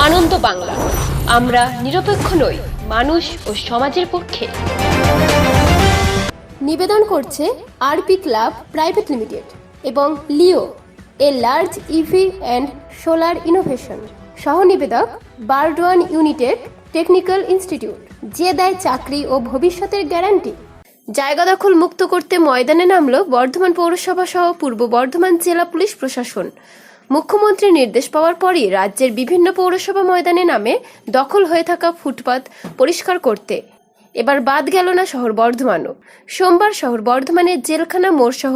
আনন্দ বাংলা। আমরা নিরপেক্ষ নই, মানুষ ও সমাজের পক্ষে। নিবেদন করছে আরপি ক্লাব প্রাইভেট লিমিটেড এবং Leo, a large EV and solar innovation. সহ নিবেদক বারডোয়ান ইউনিটেড টেকনিক্যাল ইনস্টিটিউট, যে দেয় চাকরি ও ভবিষ্যতের গ্যারান্টি। জায়গা দখল মুক্ত করতে ময়দানে নামল বর্ধমান পৌরসভা সহ পূর্ব বর্ধমান জেলা পুলিশ প্রশাসন। মুখ্যমন্ত্রীর নির্দেশ পাওয়ার পরই রাজ্যের বিভিন্ন পৌরসভা ময়দানে নামে দখল হয়ে থাকা ফুটপাত পরিষ্কার করতে। এবার বাদ গেল না শহর বর্ধমানও। সোমবার শহর বর্ধমানের জেলখানা মোড় সহ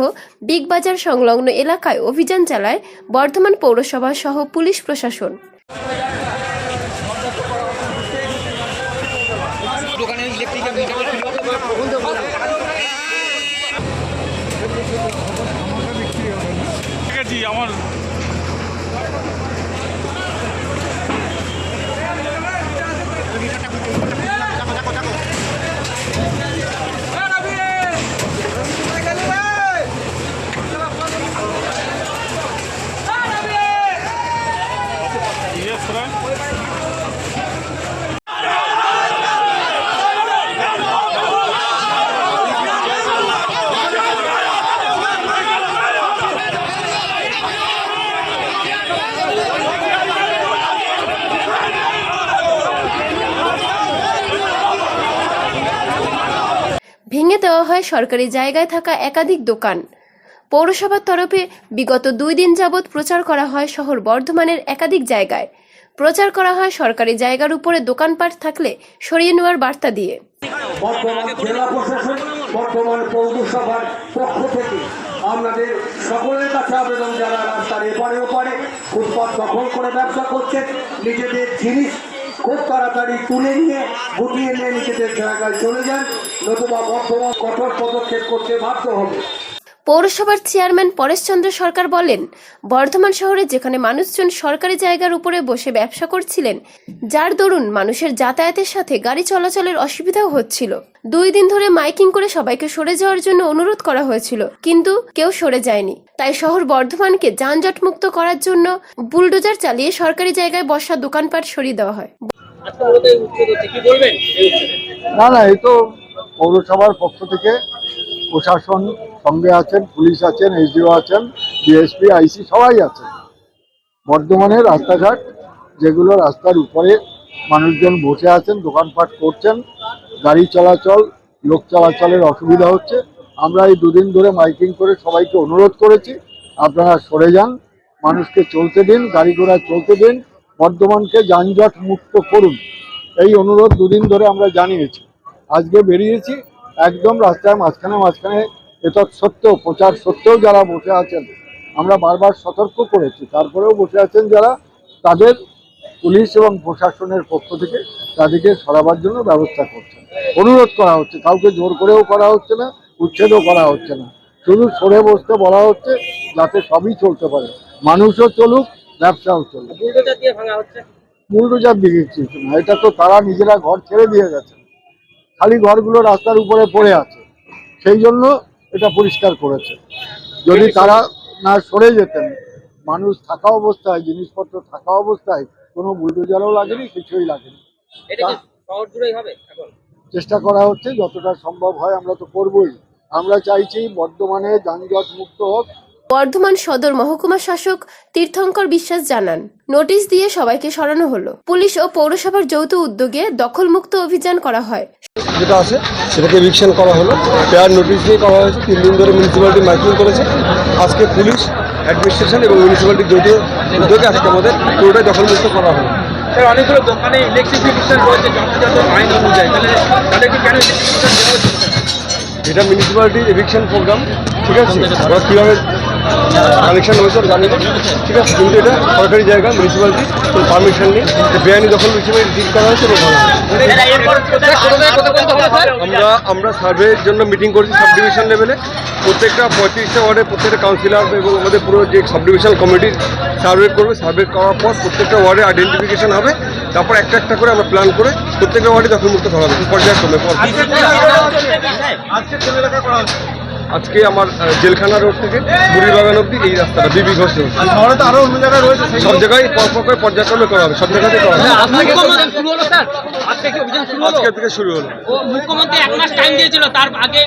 বিগ বাজার সংলগ্ন এলাকায় অভিযান চালায় বর্ধমান পৌরসভা সহ পুলিশ প্রশাসন। হয় সরকারি জায়গায় থাকা একাধিক দোকান। পৌরসভার তরফে বিগত দুই দিন যাবৎ প্রচার করা হয় শহর বর্ধমানের একাধিক জায়গায়। প্রচার করা হয় সরকারি জায়গার উপরে দোকানপাট থাকলে সরিয়ে নেওয়ার বার্তা দিয়ে। বর্তমান জেলা প্রশাসন, বর্তমান পৌরসভার পক্ষ থেকে আপনাদের সকলের কাছে আবেদন যারা রাস্তার এপারে ওপারে ফুটপাত দখল করে ব্যবসা করছেন, নিজেদের জিনিস খুব তাড়াতাড়ি তুলে নিয়ে গুটিয়ে নিয়ে নিজেদের জায়গায় চলে যান। নতুবা বর্তমান কঠোর পদক্ষেপ করতে বাধ্য হবে পৌরসভার চেয়ারম্যান পরেশচন্দ্র সরকার বলেন বর্ধমান শহরে যেখানে মানুষজন সরকারি জায়গার উপরে বসে ব্যবসা করছিলেন যার দরুন মানুষের যাতায়াতের সাথে গাড়ি চলাচলের অসুবিধাও হচ্ছিল। দুই দিন ধরে মাইকিং করে সবাইকে সরে যাওয়ার জন্য অনুরোধ করা হয়েছিল কিন্তু কেউ সরে যায়নি। তাই শহর বর্ধমানকে যানজট মুক্ত করার জন্য বুলডোজার চালিয়ে সরকারি জায়গায় বসা দোকানপাট সরিয়ে দেওয়া হয়। উচ্ছেদে না না এই তো পৌরসভার পক্ষ থেকে প্রশাসন সঙ্গে আছেন, পুলিশ আছেন, এসডিও আছেন, ডিএসপি, আইসি, সবাই আছেন। বর্ধমানের রাস্তাঘাট, যেগুলো রাস্তার উপরে মানুষজন বসে আছেন, দোকানপাট করছেন, গাড়ি চলাচল, লোক চলাচলের অসুবিধা হচ্ছে। আমরা এই দুদিন ধরে মাইকিং করে সবাইকে অনুরোধ করেছি, আপনারা সরে যান, মানুষকে চলতে দিন, গাড়ি ঘোড়া চলতে দিন, বর্ধমানকে যানজট মুক্ত করুন। এই অনুরোধ দুদিন ধরে আমরা জানিয়েছি। আজকে বেরিয়েছি, একদম রাস্তায় মাঝখানে মাঝখানে এটা সত্ত্বেও প্রচার সত্ত্বেও যারা বসে আছেন আমরা বারবার সতর্ক করেছি। তারপরেও বসে আছেন যারা তাদের পুলিশ এবং প্রশাসনের পক্ষ থেকে তাদেরকে সরাবার জন্য ব্যবস্থা করছে অনুরোধ করা হচ্ছে কাউকে জোর করেও করা হচ্ছে না উচ্ছেদও করা হচ্ছে না। শুধু সরে বসতে বলা হচ্ছে যাতে সবই চলতে পারে। মানুষও চলুক ব্যবসাও চলুক। বুলডোজার দিয়ে দিকে কিছু না এটা তো তারা নিজেরা ঘর ছেড়ে দিয়ে গেছে। খালি ঘরগুলো রাস্তার উপরে পড়ে আছে। সেই জন্য এটা পরিষ্কার করেছে। যদি তারা না সরে যেতেন মানুষ থাকা অবস্থায় জিনিসপত্র থাকা অবস্থায় কোনো বুলডোজারও লাগেনি কিছুই লাগেনি। চেষ্টা করা হচ্ছে যতটা সম্ভব হয় আমরা তো করবই। আমরা চাইছি বর্ধমানে যানজট মুক্ত হোক বর্ধমান সদর মহকুমা শাসক তীর্থঙ্কর বিশ্বাস জানান নোটিশ দিয়ে সবাইকে সরানো হলো। পুলিশ ও পৌরসভার যৌথ উদ্যোগে দখলমুক্ত অভিযান করা হয়। যেটা আছে সেটাকে এভিকশন করা হলো। পেয়ার নোটিশ দিয়ে করা হয়েছে। তিন দিন ধরে মিউনিসিপ্যালিটি মাইকিং করেছে। আজকে পুলিশ অ্যাডমিনিস্ট্রেশন এবং মিউনিসিপ্যালিটির যৌথ উদ্যোগে আজকে আমাদের পুরোটাই দখলমুক্ত করা হলো। স্যার অনেকগুলো দোকানে ইলেকট্রিফিকেশন রয়েছে যথাযথ আইন অনুযায়ী। তাহলে তাদেরকে কেন ইলেকট্রিফিকেশন দেওয়া এটা মিউনিসিপ্যালিটির এভিকশন প্রোগ্রাম ঠিক আছে? ওরা কীভাবে কানেকশন হয়েছে জানি ঠিক আছে, কিন্তু এটা সরকারি জায়গা মিউনিসিপ্যালিটি কোনো পারমিশন নেই তো বেআইনি দখল হিসেবে ঠিক করা হয়েছে আমরা আমরা সার্ভের জন্য মিটিং করেছি সাব ডিভিশন লেভেলে প্রত্যেকটা পঁয়ত্রিশটা ওয়ার্ডে প্রত্যেকটা কাউন্সিলর এবং আমাদের পুরো যে সাব ডিভিশন কমিটি সার্ভে করবে। সার্ভে করার পর প্রত্যেকটা ওয়ার্ডে আইডেন্টিফিকেশন হবে। তারপর একটা একটা করে আমরা প্ল্যান করে প্রত্যেকটা ওয়ার্ডে দখলমুক্ত করা হবে। পর্যায়ক্রমে পর আজকে আজকে আমার জেলখানা রোড থেকে বুড়ি বাগান অব্দি এই রাস্তাটা বিবি ঘোষ রোড। শহরে তো আরও অন্য জায়গায় রয়েছে সব জায়গায় পরপর করে পর্যায়ক্রমে করা হবে সব জায়গাতে করা হবে। আজকে থেকে শুরু হলো। মুখ্যমন্ত্রী এক মাস টাইম দিয়েছিল তার আগে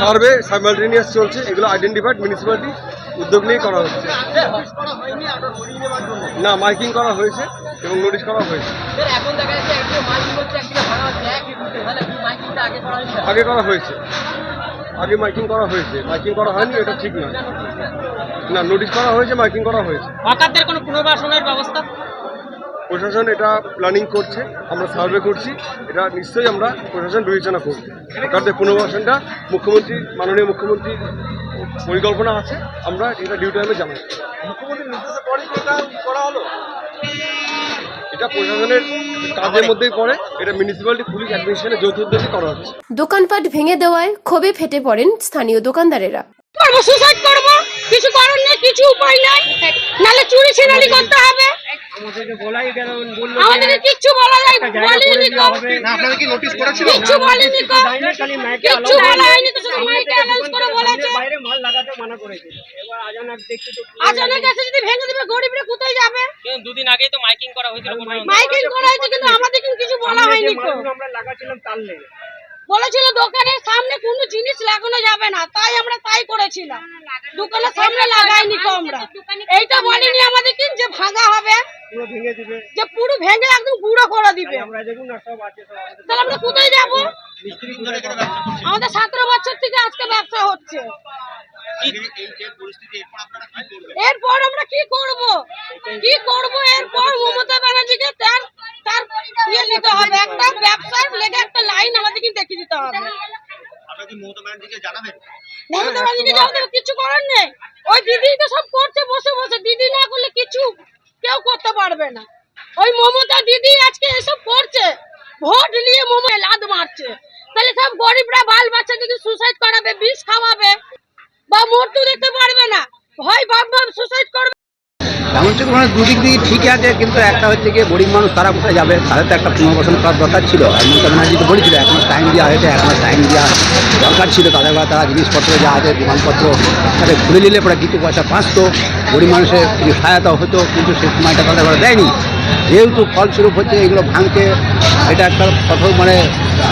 সার্ভে সাইমালটেনিয়াস চলছে এগুলো আইডেন্টিফাইড মিউনিসিপ্যালিটি উদ্যোগ নিয়ে করা হচ্ছে। না মাইকিং করা হয়েছে এবং নোটিশ করা হয়েছে? আগে করা হয়েছে। আগে মাইকিং করা হয়েছে। মাইকিং করা হয়নি এটা ঠিক নয়। না নোটিশ করা হয়েছে মাইকিং করা হয়েছে। হকারদের কোনো পুনর্বাসনের ব্যবস্থা? প্রশাসন এটা প্ল্যানিং করছে আমরা সার্ভে করছি এটা নিশ্চয়ই আমরা প্রশাসন বিবেচনা করব। সরকারদের পুনর্বাসনটা মুখ্যমন্ত্রী মাননীয় মুখ্যমন্ত্রীর পরিকল্পনা আছে আমরা এটা ডিউ টাইমে জানাই মুখ্যমন্ত্রীর নির্দেশে পরে করা হলো? এটা প্রশাসনের কাজের মধ্যেই পড়ে। এটা মিউনিসিপ্যালিটি পুলিশ অ্যাডমিনিস্ট্রেশনের যৌথ উদ্যোগে করা হচ্ছে। দোকানপাট ভেঙে দেওয়ায় ক্ষোভে ফেটে পড়েন স্থানীয় দোকানদারেরা। সুসাইড করব। কিছু করার নেই কিছু উপায় নাই। নাহলে চুরি ছিনালি করতে হবে। আমাদেরকে কিচ্ছু বলা বলিনি তো না আপনাদের কি নোটিশ করেছিল কিচ্ছু বলিনি তো কিচ্ছু বলা হয়নি তো শুধু মাইকে অ্যানাউন্স করে বলেছে। আচানক এসে যদি ভেঙে দিবে গরিবরা কোথায় যাবে? কিন্তু দুদিন আগেই তো মাইকিং করা হয়েছিল। মাইকিং করা হয়েছে কিন্তু আমাদের কিন্তু কিছু বলা হয়নি তো বলেছিল দোকানের সামনে কোনো জিনিস লাগানো যাবে না তাই আমরা তাই করেছিলাম। দোকানের সামনে লাগাইনি তো আমরা। এইটা বলিনি আমাদের কি যে ভাঙা হবে? যে পুরো ভেঙে একদম গুঁড়ো করে দিবে। তাহলে আমরা কোথায় যাব? আমাদের সতেরো বছর থেকে আজকে ব্যবসা হচ্ছে। এরপর আমরা কি করব? কি করব? এরপর মমতা ব্যানার্জিকে তার তার ইয়ে নিতে হবে একটা ব্যবসার লেগে একটা লাইন আমাদেরকে দেখিয়ে দিতে হবে। মমতা ব্যানার্জিকে জানাবে কিছু করার নেই। ওই দিদি তো সব করছে বসে বসে দিদি না করলে কিছু কেউ করতে পারবে না ওই মমতা দিদি আজকে এসব করছে ভোট নিয়ে মোমো লাদ মারছে তাহলে সব গরিবরা বাল বাচ্চাদেরকে সুসাইড করাবে বিষ খাওয়াবে বা মৃত্যু দেখতে পারবে না ভয় ভাব ভাব সুসাইড করবে মানে দুদিক দিয়ে ঠিকই আছে, কিন্তু একটা হচ্ছে গিয়ে গরিব মানুষ তারা কোথায় যাবে, তাদের তো একটা পুনর্বাসন করার দরকার ছিল। আর মমতা ব্যানার্জি তো বলেছিল এক মাস টাইম দেওয়া হয়েছে এক মাস টাইম দেওয়া দরকার ছিল। তাদের বা তারা জিনিসপত্র যা আছে দোকানপত্র তাদের খুলে নিলে পরে কিছু পয়সা বাঁচতো গরিব মানুষের কিছু সহায়তা হতো, কিন্তু সেই সময়টা তাদের ঘরে দেয়নি। যেহেতু ফলস্বরূপ হচ্ছে এগুলো ভাঙতে এটা একটা কঠোর মানে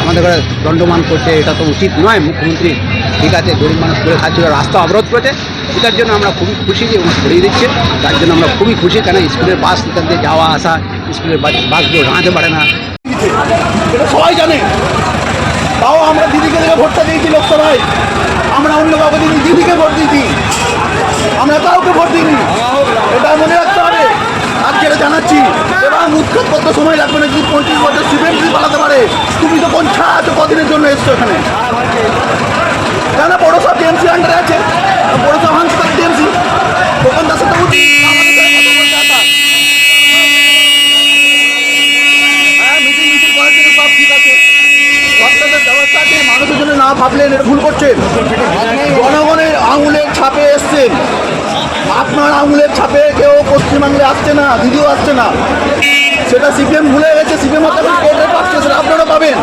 আমাদের ঘরে দণ্ডমান করছে, এটা তো উচিত নয় মুখ্যমন্ত্রী ঠিক আছে, গরিব মানুষ করে খাচ্ছিল রাস্তা অবরোধ করেছে। এটার জন্য আমরা খুবই খুশি যে ওনার সরিয়ে দিচ্ছে। তার জন্য আমরা খুবই খুশি কেন স্কুলের বাস এখান দিয়ে যাওয়া, আসা, স্কুলের বাস- বাসগুলো দাঁড়াতে পারে না। এটা সবাই জানে। তাও আমরা দিদিকে দেখে ভোটটা দিয়েছি লোকসভায়। আমরা অন্য কাউকে দিদি দিদিকে ভোট দিয়েছি। আমরা কাউকে ভোট দিইনি। এটা মনে রাখতে হবে। আজকে এটা জানাচ্ছি। এবার উৎখাত করতে সময় লাগবে না যদি পঁয়ত্রিশ বছর যদি পালাতে পারে, তুমি তো কোন ছাড়া কদিনের জন্য এসছো এখানে। কেন বড় সব টিএমসি আন্ডারে আছে। বড় সব হাংস তার টিএমসি কথা বলতে আসা। হ্যাঁ মানুষের না ভাবলেন এটা ভুল করছেন জনগণের আঙুলের ছাপে এসছেন আপনার আঙুলের ছাপে কেউ পশ্চিমবাংলায় আসছে না, দিদিও আসছে না। সেটা সিপিএম ভুলে গেছে, সিপিএম হতে কোর্টে পাচ্ছে সেটা আপনারা পাবেন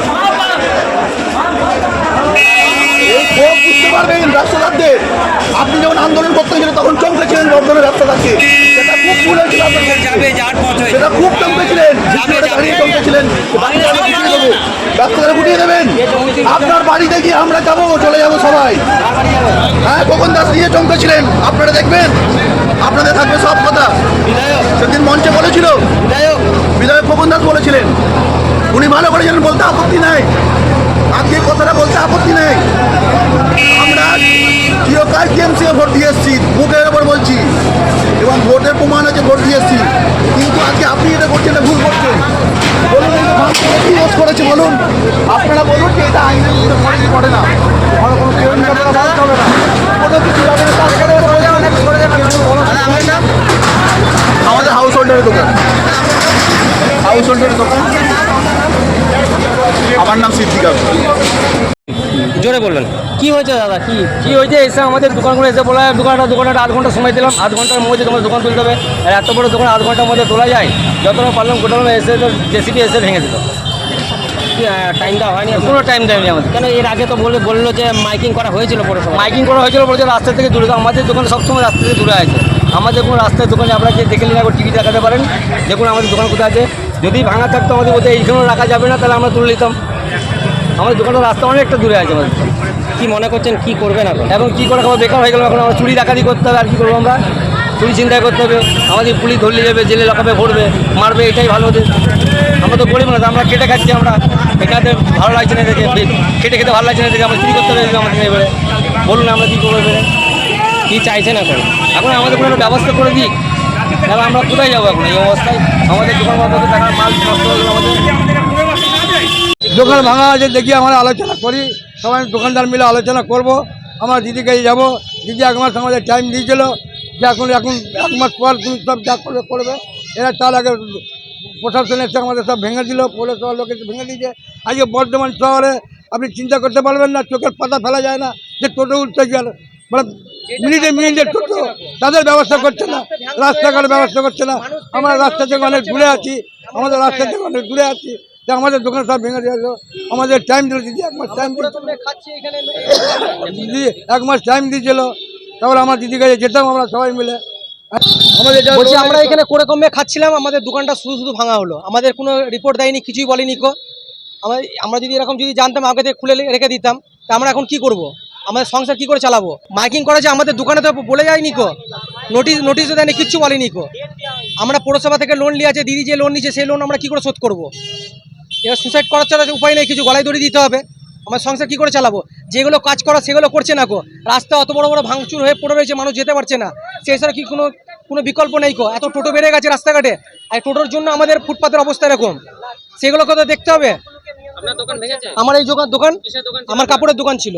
এই ক্ষোভ বুঝতে পারবেন ব্যবসাদারদের। আপনি যখন আন্দোলন করতে গেছিলেন তখন চমকেছিলেন বর্ধমানের ব্যবসাদারকে। সেটা খুব ভুল হয়েছিল সেটা খুব চমকেছিলেন চমকেছিলেন ব্যবসাদারা গুটিয়ে দেবেন। আপনার বাড়িতে গিয়ে আমরা যাব চলে যাব সবাই। হ্যাঁ খোকন দাস দিয়ে চমকেছিলেন আপনারা দেখবেন? আপনাদের থাকবে সব কথা। সেদিন মঞ্চে বলেছিল। বিধায়ক। খোকন দাস বলেছিলেন। উনি ভালো করেছিলেন বলতে আপত্তি নাই। আজকে কথাটা বলতে আপত্তি নেই। চিরকাল টিএমসি ভোট দিয়ে এসেছি বুকের ওপর বলছি। এবং ভোটের প্রমাণ আছে ভোট দিয়ে এসেছি। কিন্তু আজকে আপনি এটা করছেন এটা ভুল করছেন। বলুন দোষ করেছে বলুন। আপনারা বলুন যে এটা আইনের মধ্যে পড়ে পড়ে না। ভালো কোনো বলতে হবে না। কোনো কিছু যাবে না আমাদের হাউস হোল্ডারের দোকান। হাউস হোল্ডারের দোকান। আমার নাম সিদ্দিকা জোরে বলবেন। কি হয়েছে দাদা কি? কি হয়েছে? এসে আমাদের দোকানগুলো এসে বলা হয় দোকানটা দোকানটা আধ ঘণ্টা সময় দিলাম আধ ঘণ্টার মধ্যে তোমার দোকান তুলতে হবে আর এত বড় দোকান আধ ঘণ্টার মধ্যে তোলা যায় যতটা পারলাম গোটালাম এসে তো জেসিপি এসে ভেঙে দিল। টাইম দেওয়া হয়নি কোনো টাইম দেয়নি আমাদের। কেন এর আগে তো বলে বলল যে মাইকিং করা হয়েছিল পৌরসভা মাইকিং করা হয়েছিল বলছে রাস্তা থেকে দূরে তো আমাদের দোকান সবসময় রাস্তা থেকে দূরে আছে। আমাদের কোনো রাস্তার দোকানে আপনারা যে দেখে নিন একবার টিভি দেখাতে পারেন দেখুন আমাদের দোকান কোথায় আছে। যদি ভাঙা থাকতো আমাদের বলতে এইখানেও রাখা যাবে না তাহলে আমরা তুলে নিতাম আমাদের দোকানের রাস্তা অনেকটা দূরে আছে আমাদের। কি মনে করছেন কি করবেন এখন? এখন কি করে খাব? বেকার হয়ে গেল এখন আমরা চুরি ডাকাতি করতে হবে আর কি করব আমরা? চুরি চিন্তাই করতে হবে। আমাদের পুলিশ ধরলে যাবে জেলে লাগাবে ভরবে মারবে এটাই ভালো হতে। আমরা তো গরিব না আমরা কেটে খাচ্ছি আমরা। এখানে ভালো লাগছে না দেখে কেটে খেতে ভালো লাগছে না দেখে আমরা চুরি করতে হবে আমাদের এবারে। বলুন আমরা কী করব এবারে? কী চাইছেন এখন? এখন আমাদের কোনো একটা ব্যবস্থা করে দিক। তাহলে আমরা কোথায় যাব এখন? এই অবস্থায় আমাদের দোকান টাকার মাল নষ্ট হয়ে গেলো আমাদের দোকান ভাঙা আছে, দেখি আমরা আলোচনা করি। সবাই দোকানদার মিলে আলোচনা করব। আমার দিদির কাছে যাব। দিদি এক মাস আমাদের টাইম দিয়েছিল। যে এখন এখন এক মাস পর তুমি সব যা করবে করবে। এরা তার আগে প্রশাসন এসে আমাদের সব ভেঙে দিল লোক এসে ভেঙে দিয়েছে। আজকে বর্ধমান শহরে আপনি চিন্তা করতে পারবেন না, চোখের পাতা ফেলা যায় না যে টোটো উঠতে গেল। মানে মিনিটে মিনিটে টোটো, তাদের ব্যবস্থা করছে না। রাস্তাঘাটের ব্যবস্থা করছে না। আমরা রাস্তা থেকে অনেক দূরে আছি। আমাদের রাস্তা থেকে অনেক দূরে আছি। তা আমাদের দোকান সব ভেঙে দিয়েছিল আমাদের টাইম দিল দিদি এক মাস টাইম দিদি এক মাস টাইম দিয়েছিল। তারপরে আমার দিদির কাছে যেতাম আমরা সবাই মিলে। আমাদের বলছি আমরা এখানে করে কমে খাচ্ছিলাম আমাদের দোকানটা শুধু শুধু ভাঙা হলো। আমাদের কোনো রিপোর্ট দেয়নি কিছুই বলেনি কো আমরা আমরা যদি এরকম যদি জানতাম আগে থেকে খুলে রেখে দিতাম তা আমরা এখন কি করব? আমাদের সংসার কি করে চালাবো? মাইকিং করেছে আমাদের দোকানে তো বলে যায়নি কো নোটিশ নোটিশও দেয়নি কিচ্ছু বলেনি কো আমরা পৌরসভা থেকে লোন নিয়ে আছে দিদি যে লোন নিচ্ছে সেই লোন আমরা কি করে শোধ করব? এবার সুসাইড করার ছাড়া উপায় নেই কিছু গলায় দড়ি দিতে হবে। আমার সংসার কি করে চালাবো? যেগুলো কাজ করা সেগুলো করছে না কো রাস্তা অত বড় বড় ভাঙচুর হয়ে পড়ে রয়েছে মানুষ যেতে পারছে না। সেই ছাড়া কি কোনো কোনো বিকল্প নেই কো এত টোটো বেড়ে গেছে রাস্তাঘাটে। আর টোটোর জন্য আমাদের ফুটপাতের অবস্থা এরকম। সেগুলো কথা দেখতে হবে? আমার এই দোকান দোকান? আমার কাপড়ের দোকান ছিল।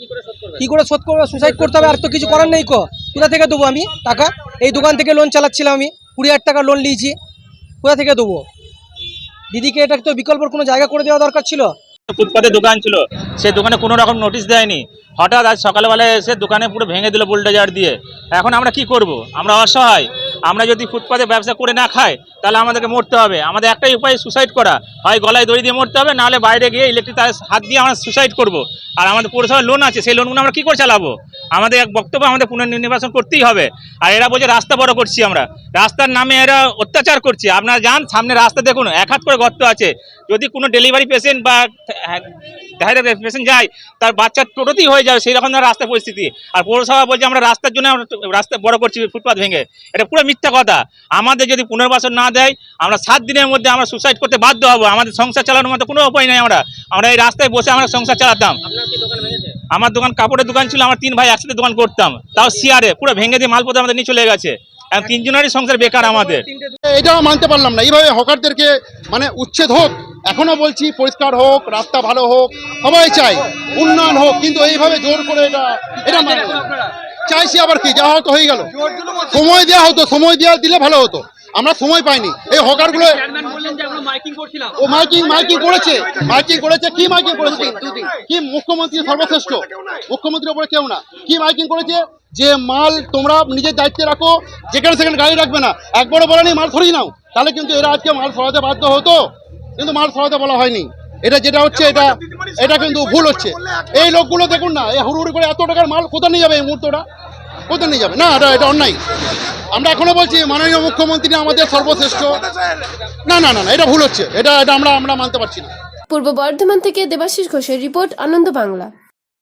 কি করে শোধ করবে করে শোধ করব? সুসাইড করতে হবে আর তো কিছু করার নেই কো কোথা থেকে দেবো আমি টাকা? এই দোকান থেকে লোন চালাচ্ছিলাম আমি। কুড়ি হাজার টাকা লোন নিয়েছি। কোথা থেকে দেবো? দিদিকে এটা তো বিকল্প কোনো জায়গা করে দেওয়া দরকার ছিল? ফুটপাতে দোকান ছিল। সে দোকানে কোনো রকম নোটিশ দেয়নি। হঠাৎ আজ সকালবেলায় এসে দোকানে পুরো ভেঙে দিল বুলডোজার দিয়ে। এখন আমরা কি করব? আমরা অসহায়। আমরা যদি ফুটপাতে ব্যবসা করে না খাই, তাহলে আমাদেরকে মরতে হবে। আমাদের একটাই উপায় সুসাইড করা। হয় গলায় দড়ি দিয়ে মরতে হবে, নাহলে বাইরে গিয়ে ইলেকট্রিক তার হাত দিয়ে আমরা সুসাইড করব। আর আমাদের পৌরসভার লোন আছে, সেই লোনগুলো আমরা কী করে চালাবো? আমাদের এক বক্তব্য আমাদের পুনর্নির্বাচন করতেই হবে। আর এরা বলছে, রাস্তা বড় করছি আমরা। রাস্তার নামে এরা অত্যাচার করছে। আপনারা যান, সামনে রাস্তা দেখুন, এক হাত করে গর্ত আছে। যদি কোনো ডেলিভারি পেশেন্ট বা ডাইরেক্ট পেশেন্ট যায় তার বাচ্চার টোটোতেই হয়ে যাবে সেই রকম রাস্তা পরিস্থিতি। আর পৌরসভা বলছে আমরা রাস্তার জন্য আমরা রাস্তা বড় করছি ফুটপাথ ভেঙে। এটা পুরো মিথ্যা কথা। আমাদের যদি পুনর্বাসন না দেয় আমরা সাত দিনের মধ্যে আমরা সুসাইড করতে বাধ্য হব। আমাদের সংসার চালানোর মতো কোনো উপায় নেই আমরা। আমরা এই রাস্তায় বসে আমরা সংসার চালাতাম। আমার দোকান কাপড়ের দোকান ছিল আমার তিন ভাই একসাথে দোকান করতাম। তাও সিয়ারে পুরো ভেঙে দিয়ে মালপত্র আমাদের নিয়ে চলে গেছে। তিনজনেরই সংসার বেকার আমাদের। এটাও মানতে পারলাম না। এইভাবে হকারদেরকে মানে উচ্ছেদ হোক। এখনও বলছি পরিষ্কার হোক রাস্তা ভালো হোক সবাই চাই উন্নয়ন হোক কিন্তু এইভাবে জোর করে এটা এটা মানে চাইছি আবার কি যা হতো হয়ে গেল। সময় দেওয়া হতো সময় দেওয়া দিলে ভালো হতো। আমরা সময় পাইনি। এই হকারগুলো ও মাইকিং মাইকিং করেছে। মাইকিং করেছে। কি মাইকিং করেছে? কি মুখ্যমন্ত্রী সর্বশ্রেষ্ঠ? মুখ্যমন্ত্রীর উপরে কেউ না। কি মাইকিং করেছে? যে মাল তোমরা নিজের দায়িত্বে রাখো যেখানে সেখানে গাড়ি রাখবে না। একবারও বলেনি মাল সরিয়ে নাও। তাহলে কিন্তু এরা আজকে মাল সরাতে বাধ্য হতো। কিন্তু মাল সরাতে বলা হয়নি। এটা যেটা হচ্ছে এটা এটা কিন্তু ভুল হচ্ছে। এই লোকগুলো দেখুন না এই হুড়ুড়ি করে এত টাকার মাল কোথায় নিয়ে যাবে এই মুহূর্তটা কোথায় নিয়ে যাবে? না এটা এটা অন্যায়। আমরা এখনও বলছি মাননীয় মুখ্যমন্ত্রী আমাদের সর্বশ্রেষ্ঠ। না না না না এটা ভুল হচ্ছে। এটা এটা আমরা আমরা মানতে পারছি না। পূর্ব বর্ধমান থেকে দেবাশিস ঘোষের রিপোর্ট আনন্দ বাংলা।